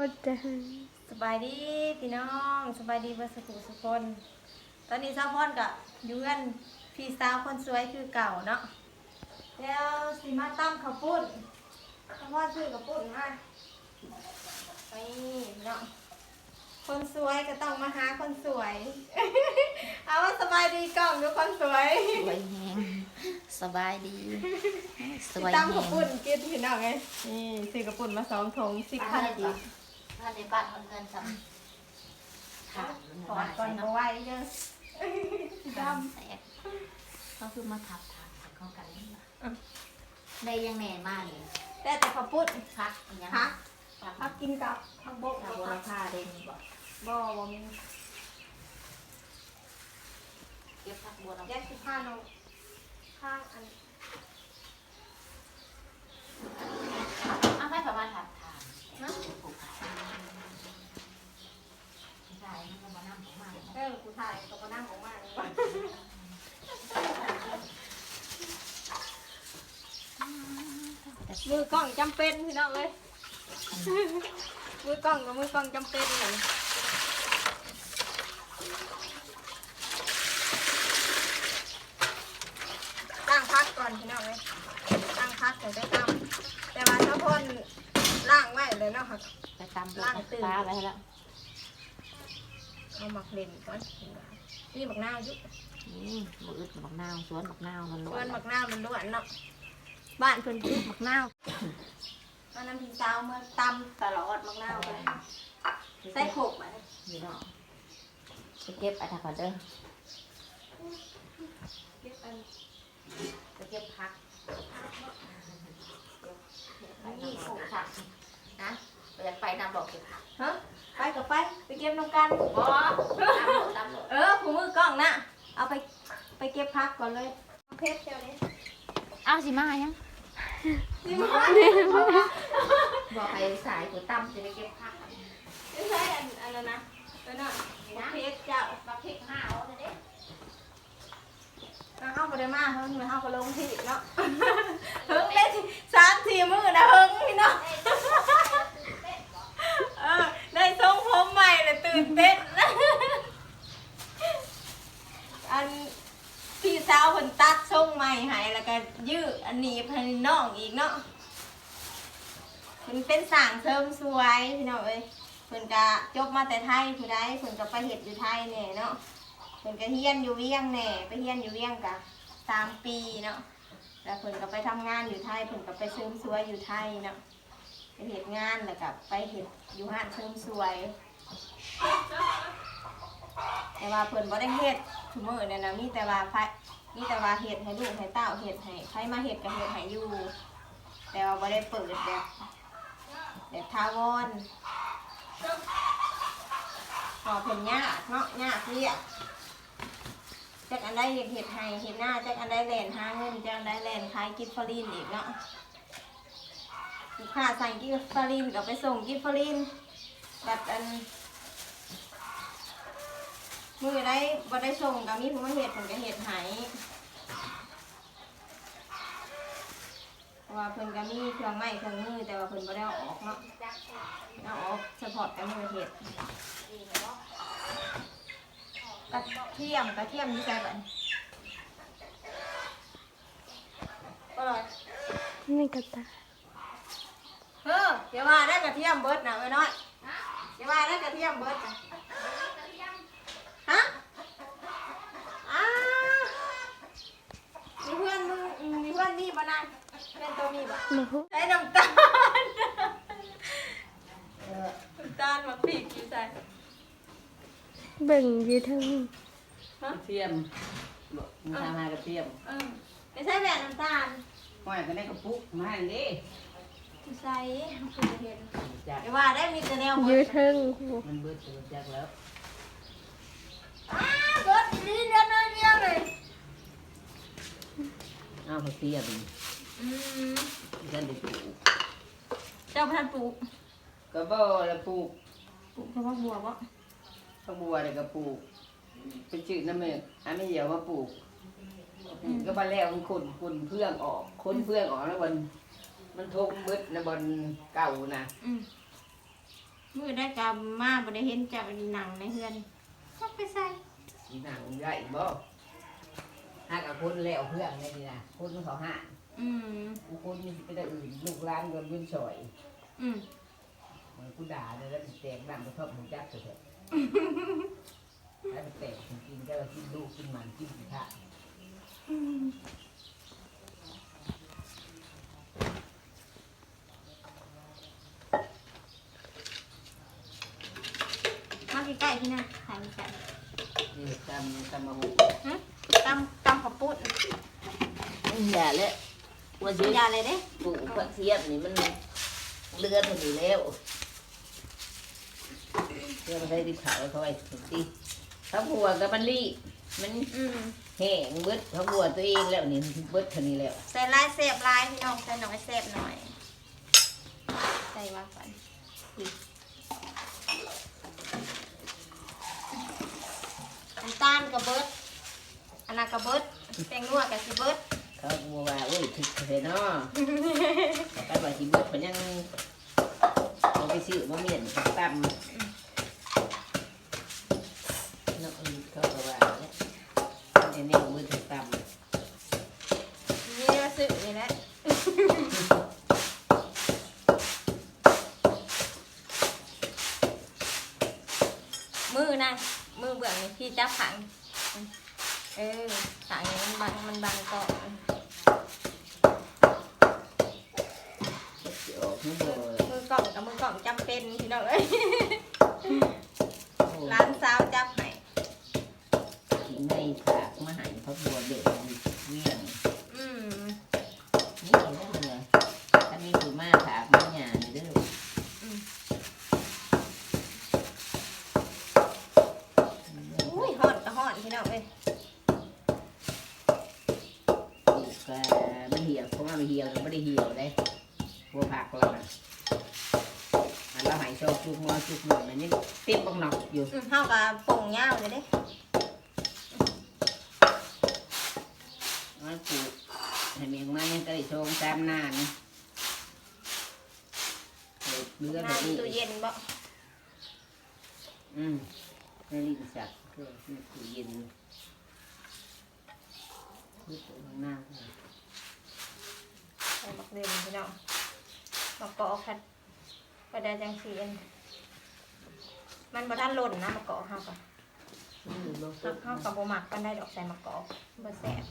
ก็จะสบายดีพี่น้องสบายดีเบอร์สกุสุคน ตอนนี้ซาพอนกับยูกันพี่สาวคนสวยคือเก่าเนาะแล้วสิมาตั้มข้าวปุ้นซาพอนซื้อข้าวปุ้นมาไปเนาะคนสวยก็ต้องมาหาคนสวย เอาว่าสบายดีกล่องดูคนสวยสวยแหงสบายดีสวยตั้มแหข้าวงปุ้นกินพี่น้องไงนี่ซื้อข้าวปุ้นมาสองถุงสิบพันกีบ ถ้าในบ้านมันเงินสำค่ะถอดก่อนเอาไหวเยอะดำแตกเขาคือมาทับทางเข้ากันนี่ล่ะได้ยังแน่มากเลยแต่แต่ข้าวปุ้นพักอีกยังพักพักพักกินกับผักโบกกับบักผ้าได้มีบ่บ่บ่มีเก็บพักบัวเราแยกสิผ้าลงข้างอันเอาให้ประมาณทับทางนะ ปลูกผักใช่มันก็มานั่งของมัน เออกู ถ่ายตัวก็นั่งออกมานี่มือกล้องจำเป็นพี่น้องเลยมือกล้องกับมือกล้องจำเป็นเลยตั้งพักก่อนพี่น้องเลยตั้งพักถึงได้ตำแต่ว่าถ้าพ่นล่างไว้เลยเนาะค่ะไปตำบัวฟ้าไว้แล้วเอาหมักเล่นก่อน นี่หมักหน้าวอยุนี่มืออึดบักนาวสวนบักนาวมันล้ส่ววนนหมักหน้าวมันล้วนเนาะบ้านเพิ่นปลูกหมักหน้าวตอนนั้นพี่สาวเมื่อตำตลอดหมักหน้าวเลยใส่โขกมาเลยนี่เนาะไปเก็บไปทางก่อนเด้อเก็บอันไปเก็บพักนี่ปลูกผักนะเราอยากไปนำดอกเก็บผักฮะ ไปกับไป ไปเก็บน้ำกันบอตามหมดตามหมดเออผูมือกล้องนะเอาไปไปเก็บพักก่อนเลยเพชรเจ้านี้เอาสิมายังสิมาบอกไปสายกูตั้มจะไปเก็บผักไม่ใช่อันอันนั้นนะตัวน่ะเพชรเจ้ามาพริกห้าเอาเด้เอาเข้าไปได้มากเขาไปเข้าไปลงที่เนาะเฮิงเล่นสามสี่มือนะเฮิงพี่เนาะ เออได้ทรงผม ใหม่เลยตื่นเต้น อันพี่สาวคนตัดทรงใหม่ให้แล้วก็ยืดอันนี้พันน้องอีกเนาะมันเป็นสางเสริมสวยพี่น้องเอ้ยเพิ่นก็จบมาแต่ไทยผู้ใดเพิ่นก็ไปเฮ็ดอยู่ไทยแน่เนาะเพิ่นก็เฮียนอยู่เวียงแน่ไปเฮียนอยู่เวียงกะสามปีเนาะแล้วเพิ่นก็ไปทำงานอยู่ไทยเพิ่นก็ไปเสริมสวยอยู่ไทยเนาะไปเห็ดงานแล้วกับไปเห็ดอยู่ห้านเสริมสวย แต่ว่าเพิ่นบ่ได้เฮ็ดทุกมื้อเนี่ยนะมีแต่ว่าไผมีแต่ว่าเฮ็ดให้ลูกให้เต้าเฮ็ดให้ใครมาเฮ็ดก็เฮ็ดให้อยู่ แต่ว่าบ่ได้เปิดแบบแบบทาวอนพอเพิ่นยากเนาะยากเรียกจักอันใดเฮ็ดเฮ็ดให้เฮ็ดหน้าจักอันใดแลนหาเงินจักอันใดแลนขายกิฟฟอรีนอีกเนาะลูกค้าสั่งกิฟฟารินก็ไปส่งกิฟฟารินแบบอัน มือได้บ่ได้ส่งก็มีผู้มาเฮ็ดผมก็เฮ็ดให้เพราะว่าเพิ่นก็มีเครื่องไม้เครื่องมือแต่ว่าเพิ่นบ่ได้เอาออกเนาะเอาออกเฉพาะแต่มือเฮ็ดกระเทียมกระเทียมนี่ใส่บัดก็เลยนี่ก็ตาเฮ้อเดี๋ยวว่าได้กระเทียมเบิดนะไว้น้อยเดี๋ยวว่าได้กระเทียมเบิดนะฮะอ้ามีเพื่อนมึง มีเพื่อนนี่บ่นานเพื่นตัวมีบ่มาหุใส่น้ำตาลน้ำตาลมาปีกกี่ใส่เบิ่งอยืดทั้งเทียมบอกมึงทำมากระเทียมเออไม่ใช่แบบน้ำตาลห้อยก็ได้กระปุกมาให้ดิไม่ใส่คุณเห็นจากเดี๋ยวว่าได้มีแต่แนวยืเบิดดทั้งมันเบิดตัวจากแล้วอ้าเบิดอีนี่เดียวน้อเดียวเลย เอากระเทียมอืมฉันได้ปลูกเจ้าพันปลูกกระบ่แล้วปลูกปลูกเพราะว่าบัวบ่ข้าวบัวเลยก็ปลูกไปจืดน้ำเมกอันนี้เดี๋ยวมาปลูกปลูกก็มาแล้วมันขุนขุนเพื่องออกค้นเพื่องออกแล้วมันมันทงมืดนะบนเก่านะอืมมือได้กลับมาบ่ได้เห็นเจ้าหนังในเฮือนจักไปใส่สีหนังใหญ่บ่ หากับคนแล้วเพื่อนเลยนี่นะคนเขาหาอืมกูคนมีไปได้อื่นลูกร้านก็ยืนสอยอืมเหมือนกูด่าเลยแล้วมันแตกน้ำกระทบมันจักเถอะแล้วมันแตกจริงๆก็เรากินลูกกินหมันกินสิค่ะมาใกล้ๆพี่นะถ่ายใกล้นี่ตำตำมะฮุๆฮะตำตำข้าวปุ้นอย่าเลยว่าสิอย่าเลยเด้ปลูกผักเทียบนี่มันเลือนมันอยู่แล้วเพื่อมาได้ที่เขาวเขาไว้ถึงที่เขาบัวกับมันรีมันแห้งเบิดเขาบัวตัวเองแล้วนี่เบิดเท่านี้แล้วใส่ลายเสพลายพี่น้องใส่หน่อยเสพหน่อยใส่ว่าก่อนน้ำตาลกับเบิด อันนั้นกับเบิดแป้งนัวกับสิเบิดเขาก็บอกว่าโอ้ยถึกเถอะเนาะไปว่าที่เบิดมันยังเอาไปซื้อมาเมียนตำนกอีกเขาก็ว่าเนี่ยมันจะเนี่ยเบิดถึงตำนี่มาซื้อนี่แหละมือนะมือเบื้องนี่พี่จับขัง เออขังนี่มันบังมันบังกาะสิออกมันบ่มือกล่องกับมือกล่องจำเป็นพี่น้องเอ้ยร้านสาวจับให้กินในถากมาใหายเขาบัวเด็กเวียง อืมนี่เห็นไหมเลยถ้ามีคือมาถากมาหยาเด้ออุ้ยหอนก็หอนพี่น้องเอ้ย ปลูกก็มันเหี่ย ว่ามันเหี่ยวมันไม่ได้เหี่ยวเลยบัวผักเราน่ะอันเราใหายโชคจุกมอจุกหน่อยมันยังต็มบังหนอกอยู่อืมเฮากับป่งยาวเลยเด้มันปลูกให้เมียงมายังก็ได้โชงตามหน้านเลือดแบบน้ำตู้เย็นบ่อืมในลิ้นสัตว์เครื่องในตู้เย็นคือตัวข้างหน้า เด่นพี่น้องบักกอกคัดก็ได้จังสีอันมันบ่ทันหล่นนะมะกอกเฮาก็อืมลงเฮาเฮากับบ่มักปานใดดอกใส่มะกอกบ่แซ่บ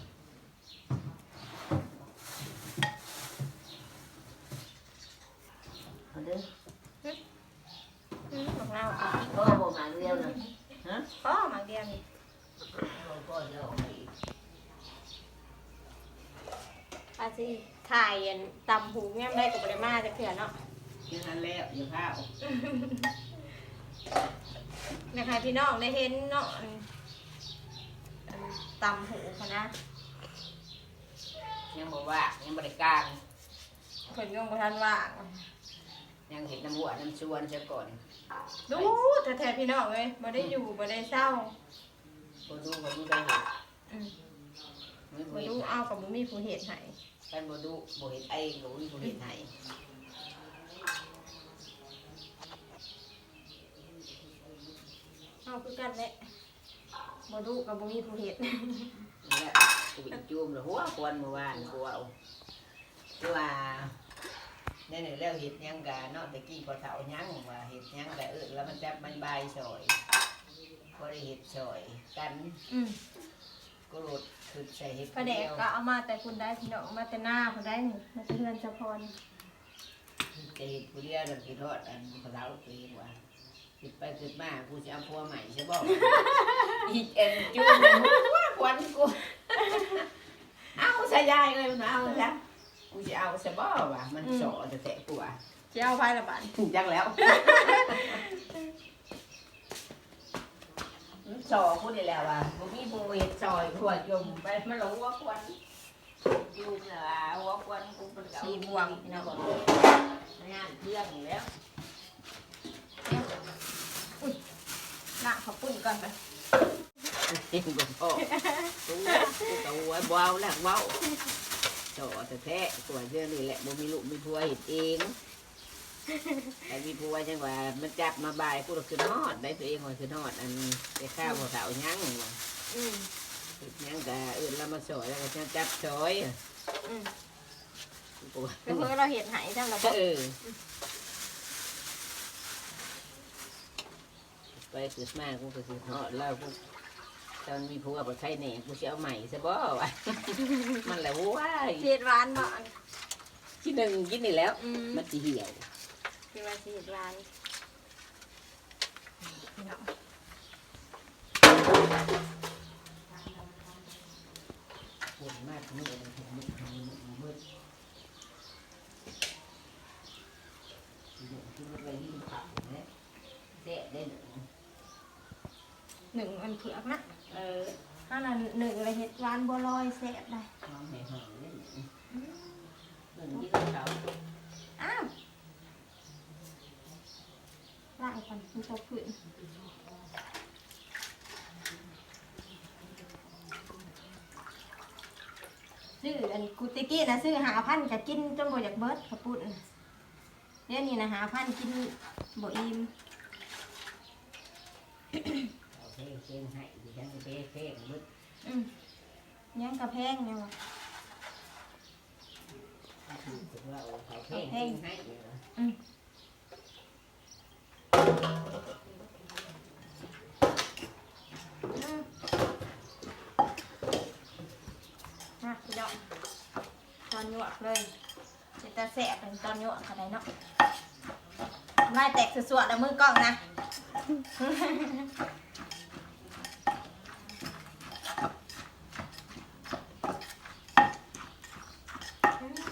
เอาเด้อ อืมบักนาวเอาอีก พ่อบอกมาเรียวนะฮะ พอมักเดียวนี่ พ่อพ่อจะเอาไปอีก อา สิถ่ายอันตำหูแม่มได้ก็บ่ได้มาจักเทื่อเนาะยังหันแล้วอย่าพลาดนะคะพี่น้องได้เห็นเนาะอันอันตำหูเขานะยังบอกว่ายังบริการเพิ่นยังบ่ทันว่างยังเห็นน้ำหัวน้ำชวนเสียก่อนดูแท้ๆพี่น้องเอ้ยบ่ได้อยู่บ่ได้เศร้าพอดูพอดูได้เห็นอืมไม่บ่เห็ดูนเอากับบ่มีผู้เฮ็ดให้ กันบ่ดูบ่เห็นไอ้บ่มีบ่เห็นไหนเอาคือกันแหละบ่ดูกับบ่มีผู้เฮ็ดนี่แหละกูไปจูมเลยหัวควันเมื่อวานกูเอาคือว่าในหนึ่งแล้วเห็ดหยังกะเนาะตะกี้พอเฒ่าหยังว่าเห็ดหยังกะเออแล้วมันจับมันใบายซอยบ่ได้เห็ดซอยกันอืม ก็รดคือใส่เห็ดปลาแดกเดียวก็เอามาแต่คุณได้พี่น้องเอามาแต่หน้าคุณได้นี่มาแต่เฮือนเฉพาะนี่จะเห็ดผู้เดียวนั่นคือทอดอันพอเฒ่าตัวเองว่าคิดไปคิดมากูจะเอาผัวใหม่ใช่บ่อีเอ็นจูมหัวควันกูเอาใส่ยายเลยมันเอาซะกูจะเอาซะบ่วะมันสอจะแตะกูอะสิเอาไผละบาดนี้จังแล้ว มันสอกูนี่แหล้วอะบ่มีผู้เฮ็ดซอยขวดยมไปมันหลงหัวควันอยู่น่ะหัวควันกูเป็นเก่าสีบวงพี่น้องงานเพื่อนอยู่แล้วล้างข้าวปุ้นก่อนไปจริงบ่พอกูกูก็หัวเบาแล้วเว้าสอแต่แท้ตัวเจ้านี่แหละบ่มีลูกมีผัวเฮ็ดเอง แต่มีผู้ว่าจังว่ามันจับมาบ่ายผู้เราคือฮอดได้ตัวเองว่าคือฮอดอันไปข้าวเขาเสายังว่าอืมเฮ็ดหยังกะอื่นเรามาสอยแล้วก็จะจับซอยอะอืมผู้ว่าก็เพื่อเราเห็นหายจังแล้วก็เออไปคือมากกูก็คือฮอดแล้วกูตอนมีผัวบ่ใครแหน่กูสิเอาใหม่ซะบ่วะมันแหละว้ายเห็ดหวานบ่ที่หนึ่งกินนี่แล้วอืมมันสิเหี่ยว คือว่าสิเห็ดหวานเนาะปวดมากมือมันถึงมือมือมืดที่มันไปยิ่งผักเนี่ยแซ่ได้หนึ่งหนึ่งอันเผือกนะเออถ้านั้นหนึ่งเลยเห็ดหวานบัวลอยแซ่บได้หนึ่งหนึ่งที่เขาอ้าว ล่างก่อนมันตกผืนซื้ออันกูติกี้นะซื้อหาพันจะกินจนบ่อยากเบิดขาวปุ่นเดี๋ยวนี้นะหาพันกินบ่อิ่มเอาเพลงเพลงให้ดิฉันเพลงเพลงมืดอืมยังกระแพงเนี่ยวะถึงว่าเอาเพลงเพลงให้เลยนะอืมอืมมาพี่น้องตอนห ยวกเลยเจะตาแสบเป็นตอนหยวกอะไรเนาะไล่แตกสวดๆแล้วมือกล้องนะ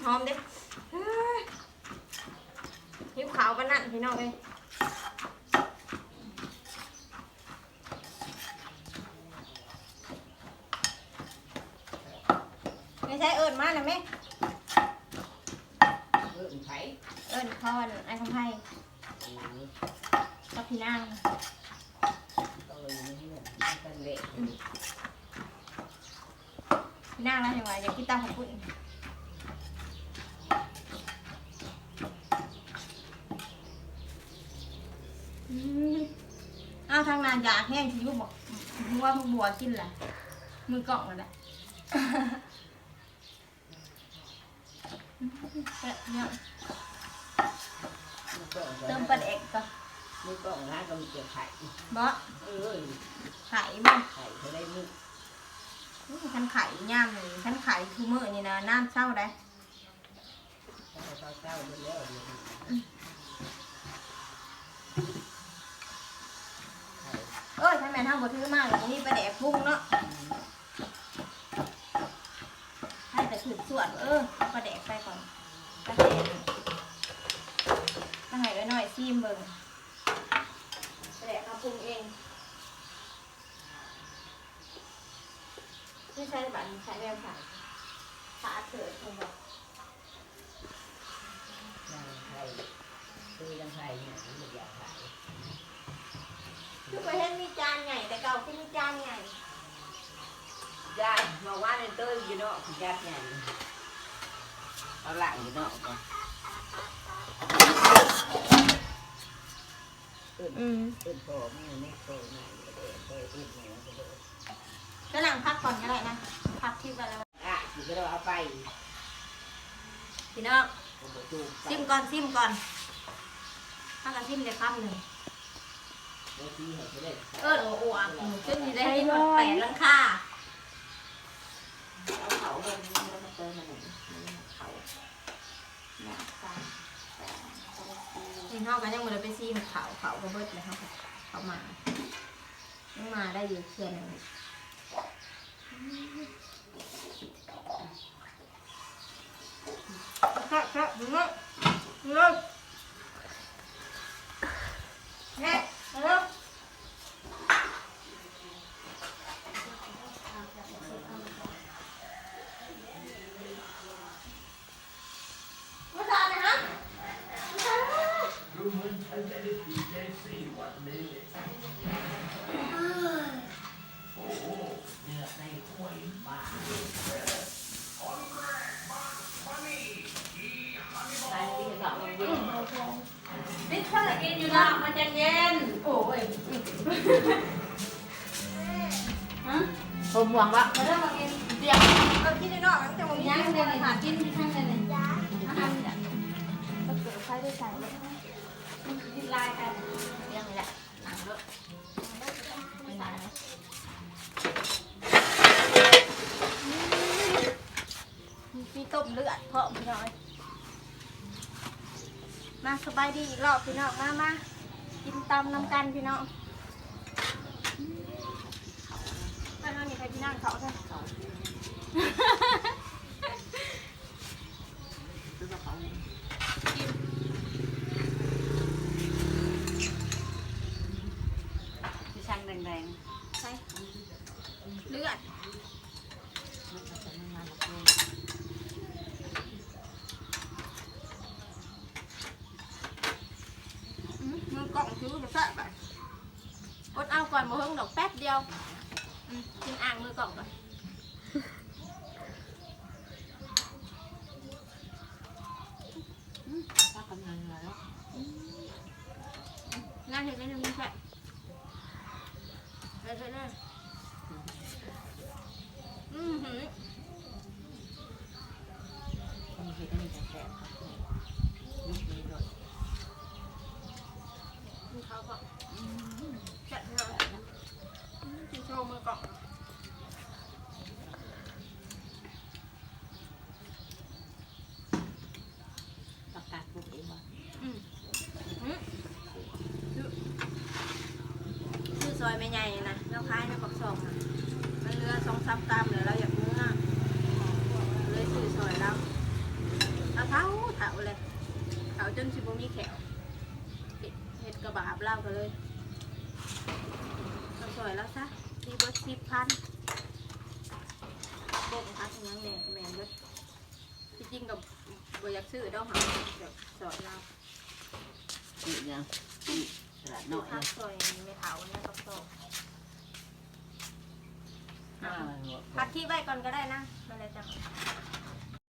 หอมเด้เฮ้ยหิวขาวปานนั่นพี่น้องเอ้ยไม่ใช่เอิญมากนะแม่ เออไผ่ เอิญพรไอ้คำไพ่เออกับพี่นางต้องเลยนี่เนี่ยกันเละพี่นางแล้วยังไงอยากกินตาของคุณอืมเอาทางนานอยากแห้งที่ยุบบอกว่าพวกบัวกินแหละมือกล่องแล้วแหละเนี่ย เติมปลาเด็กก่อนมือกล้องร้านก็มีเกี่ยวไข่บอสเออไข่บ้างไข่เขาได้มือฉันไข่ย่ามเลยฉันไข่ทุกมื้อนี่นะน้ำเศร้าได้เจ้าเจ้าเดี๋ยวเดี๋ยวเอ้ยท่านแม่ทำบทถือมากอย่างนี้ปลาแดกพุ่งเนาะให้แต่ขืนส่วนเออเอาปลาแดกไปก่อนปลาแดกมาให้ไว้หน่อย ซีมเบิ่งปลาแดกเอาปรุงเองไม่ใช่บัตรใช้แววผ่านขาเถิดคงบอกไข่คือยังไข่เนี่ยมันอยากไข่คือไปเห็นมีจานใหญ่แต่เก่าคือมีจานใหญ่ยายมาว่าในเต้ยอยู่เนาะคุณยัดใหญ่เอาหลังอยู่เนาะก่อน อืมต้นโตไม่ไม่โตไม่เด็กเด็กอีกเนี่ยก็หลังพักก่อนก็ได้นะ พักคลิปไปแล้วอะสิก็เราเอาไปพี่น้องซิมก่อนซิมก่อนถ้ากันซิมเดี๋ยวคำหนึ่งเออโอ้โหอะหนูขึ้นนี่ได้ให้หมดแปดหลังค่า เอาเขาลงแล้วมาเติมมันหนึ่งเขา พี่น้องก็ยังม่ได้ไปซีมเขาเขาก็เบิดเลยครับเขามาต้องมาได้อยู่เพื่อนหนึ่งครับครับดูมั้งดูมั้งเนี่ยดูมั้ง ฉันจะได้กินเจสซี่เลืนห้วยกคนแกมนอยู่บล This จันเย็น โอ้ยฮะผมหวังว่ามาเริ่มมากินเดี๋ยวเอากินในนอกแล้งจะมองย่างเดี๋ยวเลยค่ะกินข้างในเลยอาหารเนี่ย เกิดไฟได้ใส่ ลยกินลายกันเลี้ยงเลยแหละหนังเยอะไม่นานนะมีต้มเลือดเพาะพี่น้อย มาสบายดีอีกรอบพี่น้องมามากินตำน้ำกันพี่น้องไปนั่งนี่ใครพี่นั่งเขาใช่ ซื้อกระเป๋าเลย ที่ช่า งแดงใช่เลือดมือกล่องคือมันแซ่บไปอดเอาก่อนมาเพิ่งดอกแป๊บเดียวกินอ่างมือกล่องก่อน ถ้ากำลังแล้ว งานเห็นไหมหนึ่งแซ่บไปเถอะนะ อือหือคนคิดอันนี้จะแสบครับยุคนี้ด้วยกินข้าวก่อนแซ่บพี่น้องอืมกินโชว์มือกล่องประกาศปลูกเองว่าอืมอืมชื่อซอยไม่ใหญ่นะแล้วขายในปักซองนะมันเหลือสองสามกรัมเหลือเราอยากเมื่อเลยซื้อซอยเราเอาเท้าเท้าเลยเท้าจนชิบมีแขวเฮ็ดเห็ดกระบาบเล่ากันเลยเอาซอยแล้วซะทีเบิร์ดสิบพันโบ้งพักยังแหน่แหม่เบิดที่จริงกับบ่อยาก ซื้อดอกหาเดี๋ยวซอยเรานี่ยังนี่ตลาดน้อยพักซอยไม่เผาเนี่ยกับโตห้าหัวพักที่ไว้ก่อนก็ได้นะไม่เลยจัง